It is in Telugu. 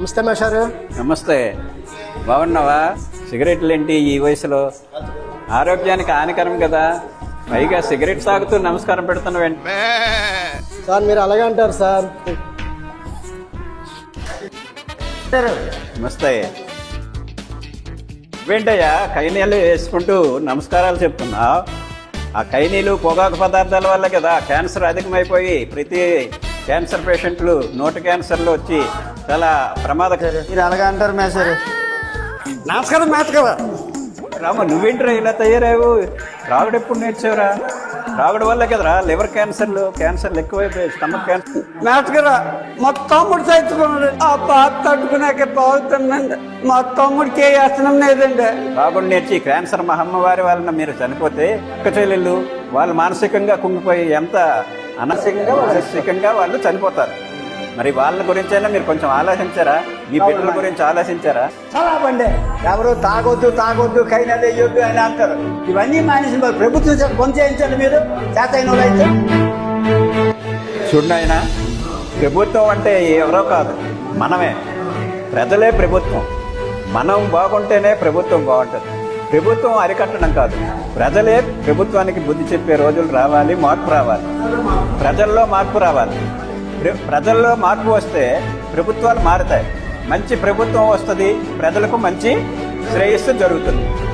నమస్తే మేషారు నమస్తే. బాగున్నావా? సిగరెట్లు ఏంటి ఈ వయసులో? ఆరోగ్యానికి హానికరం కదా. పైగా సిగరెట్ తాగుతూ నమస్కారం పెడుతున్నావేంటి సార్ మీరు అలాగే అంటారు సార్. నమస్తే. ఏంటయ్యా కైనీళ్ళు వేసుకుంటూ నమస్కారాలు చెప్తున్నావు? ఆ కైనీలు పొగాకు పదార్థాల వల్ల కదా క్యాన్సర్ అధికమైపోయి ప్రతి క్యాన్సర్ పేషెంట్లు నోటి క్యాన్సర్లు వచ్చి చాలా ప్రమాదకరం మీరు అలాగే అంటారు మేషారు నమస్కారం మేత కదా రామ నువ్వేంట్రా ఇలా తయారావు రాగుడు ఎప్పుడు నేర్చావురా? రాగుడు వల్ల కదరా లివర్ క్యాన్సర్లు క్యాన్సర్లు ఎక్కువైపోయాయి స్టమక్ క్యాన్సర్. మ్యాథ్స్ గారు మా తమ్ముడు చదువుకున్నాడు ఆ బాధ తట్టుకున్నాక పోతుందండి మా తమ్ముడికి ఏ వ్యసనం లేదండి. రాగుడు నేర్చి క్యాన్సర్ మహమ్మారి వలన మీరు చనిపోతే ఒక్క చెల్లెళ్ళు వాళ్ళు మానసికంగా కుంగిపోయి ఎంత అనసికంగా మానసికంగా వాళ్ళు చనిపోతారు. మరి వాళ్ళ గురించైనా మీరు కొంచెం ఆలోచించారా? మీ బిడ్డల గురించి ఆలోచించారా? చాలా బండి ఎవరు తాగొద్దు తాగొద్దు కైనా వేయొద్దు అని అంటారు. ఇవన్నీ మానేసి మరి ప్రభుత్వం చేయించండి మీరు చేత అయిన అయితే చూడండి ఆయన ప్రభుత్వం అంటే ఎవరో కాదు మనమే. ప్రజలే ప్రభుత్వం. మనం బాగుంటేనే ప్రభుత్వం బాగుంటుంది. ప్రభుత్వం అరికట్టడం కాదు. ప్రజలే ప్రభుత్వానికి బుద్ధి చెప్పే రోజులు రావాలి మార్పు రావాలి. ప్రజల్లో మార్పు రావాలి. ప్ర- ప్రజల్లో మార్పు వస్తే ప్రభుత్వాలు మారుతాయి. మంచి ప్రభుత్వం వస్తుంది ప్రజలకు మంచి శ్రేయస్సు జరుగుతుంది.